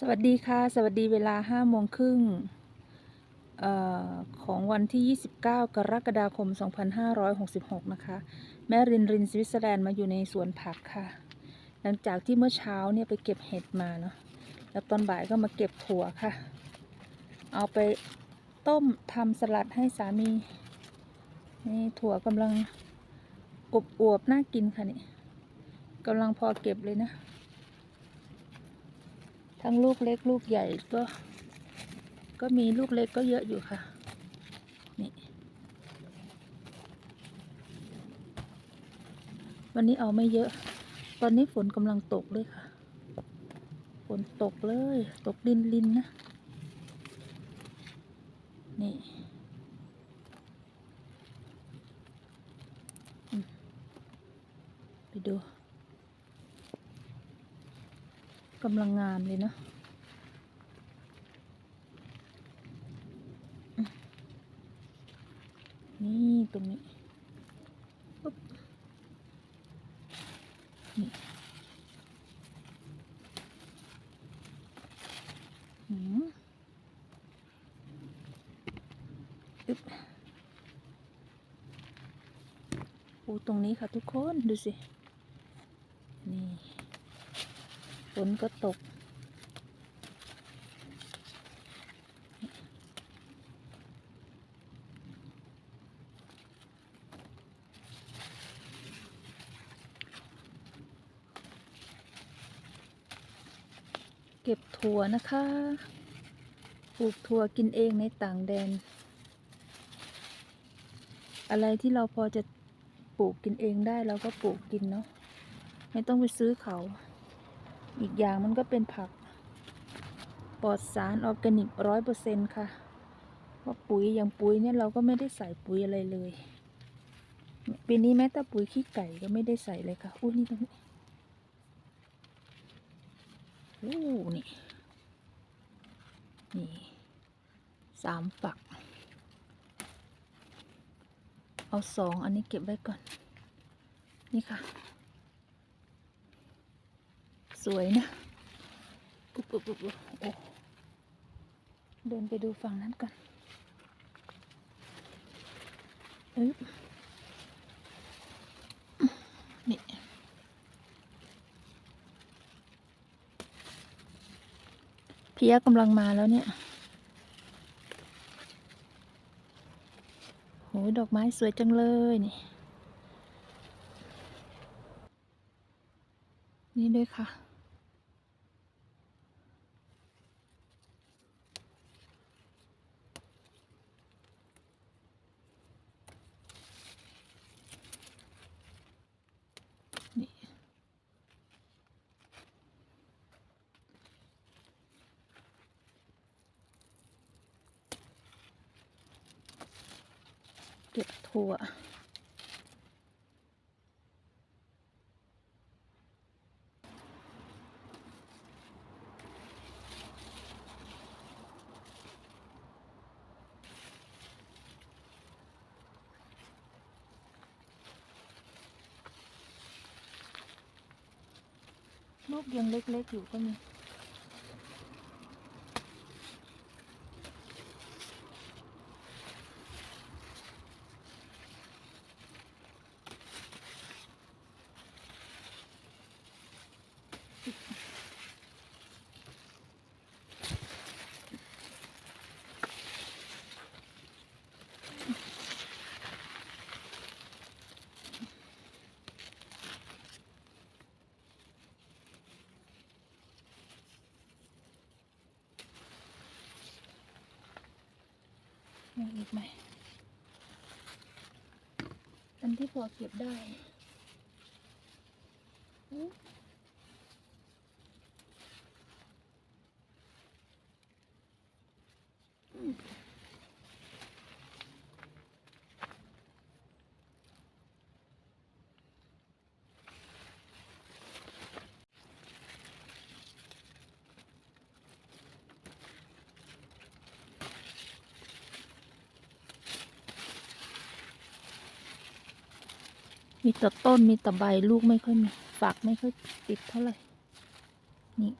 สวัสดีค่ะ สวัสดีเวลาห้าโมงครึ่งออของวันที่ 29 กรกฎาคม 2566 นะคะ แม่รินรินสวิตเซอร์แลนด์มาอยู่ในสวนผักค่ะ หลังจากที่เมื่อเช้าเนี่ยไปเก็บเห็ดมาเนาะแล้วตอนบ่ายก็มาเก็บถั่วค่ะ เอาไปต้มทำสลัดให้สามีนี่ถั่วกำลังอบอวบน่ากินค่ะนี่กำลังพอเก็บเลยนะ ทั้งลูกเล็กลูกใหญ่ก็ ก็มีลูกเล็กก็เยอะอยู่ค่ะ นี่ วันนี้เอาไม่เยอะ ตอนนี้ฝนกำลังตกเลยค่ะ ฝนตกเลย ตกลินลินนะ นี่ไปดูกำลังงามเลยเนาะอืม นี่ตรงนี้ปุ๊บนี่หืมอึ๊บปูตรงนี้ค่ะทุกคน ดูสิ นี่ฝนก็ตก ถั่วนะคะ ปลูกถั่วกินเองในต่างแดน อะไรที่เราพอจะปลูกกินเองได้เราก็ปลูกกินเนาะ ไม่ต้องไปซื้อเขา อีกอย่างมันก็เป็นผัก ปลอดสารออร์แกนิกร้อยเปอร์เซ็นค่ะ เพราะปุ๋ยอย่างปุ๋ยเนี่ยเราก็ไม่ได้ใส่ปุ๋ยอะไรเลย ปีนี้แม้แต่ปุ๋ยขี้ไก่ก็ไม่ได้ใส่เลยค่ะอุ้นี่ตรงนี้โอ้ นี่สามฝัก เอาสองอันนี้เก็บไว้ก่อน นี่ค่ะ สวยนะปุ๊บปุ๊บปุ๊บโอ้เดินไปดูฝั่งนั้นก่อนเอ๊บนี่ เพียกำลังมาแล้วเนี่ย โห ดอกไม้สวยจังเลยนี่ นี่ด้วยค่ะ นี่ เก็บถั่วลูกยังเล็กๆอยู่ก็มี ยังอีกไหม อันที่พอเก็บได้ มีแต่ต้นมีแต่ใบลูกไม่ค่อยมีฝักไม่ค่อยติดเท่าไหร่ นี่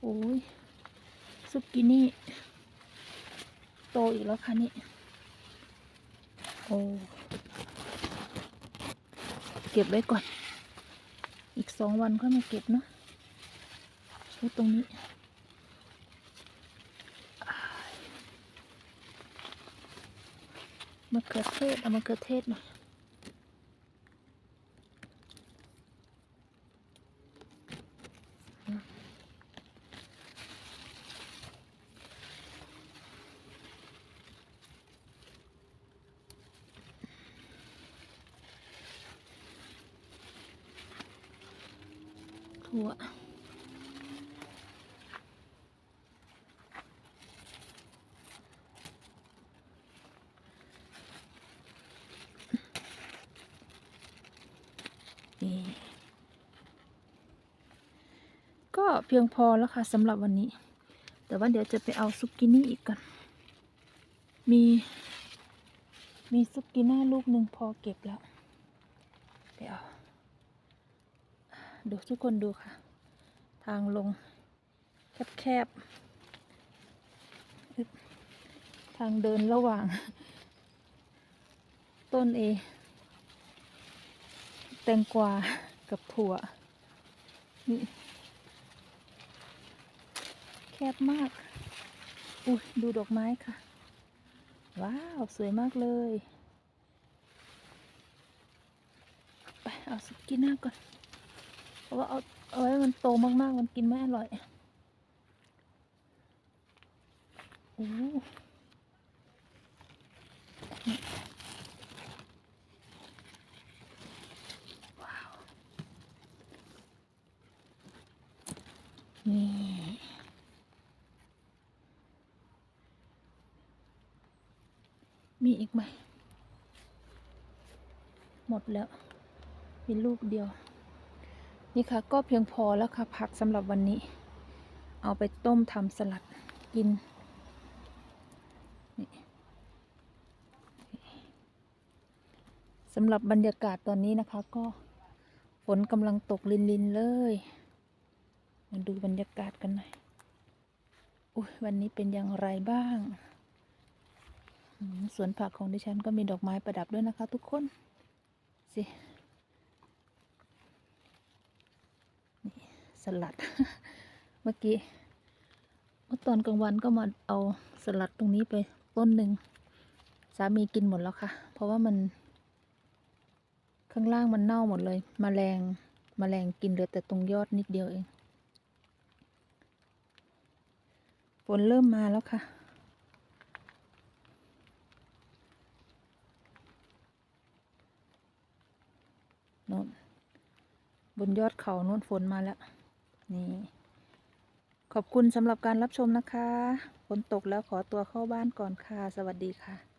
โอ้ยซุปกินี่ โตอีกแล้วค่ะนี่ โอ้ เก็บไว้ก่อน อีกสองวันค่อยมาเก็บเนาะชุดตรงนี้อ้ายมะเขือเทศ เอามะเขือเทศหน่ ทั่วก็เพียงพอแล้วค่ะสำหรับวันนี้ แต่ว่าเดี๋ยวจะไปเอาซุปกินี่อีกก่อน มี มีซุปกิน่าลูกหนึ่งพอเก็บแล้ว เดี๋ยว ดูทุกคนดูค่ะ ทางลง แคบๆ ทางเดินระหว่าง ต้นเอ แตงกวา กับถั่ว นี่ แคบมาก อุ้ยดูดอกไม้ค่ะ ว้าว สวยมากเลยไปเอาสกินหน้าก่อน ราะว่าเอาเอาไว้มันโตมากๆ มันกินไม่อร่อยโอ้นี่มีอีกไหม หมดแล้ว มีลูกเดียว นี่ค่ะก็เพียงพอแล้วค่ะผักสำหรับวันนี้ เอาไปต้มทำสลัดกินสำหรับบรรยากาศตอนนี้นะคะ ก็ฝนกำลังตกลินๆเลย มาดูบรรยากาศกันหน่อยอุ้ยวันนี้เป็นอย่างไรบ้างสวนผักของดิฉันก็มีดอกไม้ประดับด้วยนะคะ ทุกคนสิ สลัด เมื่อกี้เมื่อตอนกลางวันก็มาเอาสลัดตรงนี้ไปต้นหนึ่งสามีกินหมดแล้วค่ะ เพราะว่ามัน ข้างล่างมันเน่าหมดเลยมแมลงมแมลงกินเหลือแต่ตรงยอดนิดเดียวเองฝนเริ่มมาแล้วค่ะนนบนยอดเขานนฝนมาแล้ว นี่ ขอบคุณสำหรับการรับชมนะคะฝนตกแล้วขอตัวเข้าบ้านก่อนค่ะ สวัสดีค่ะ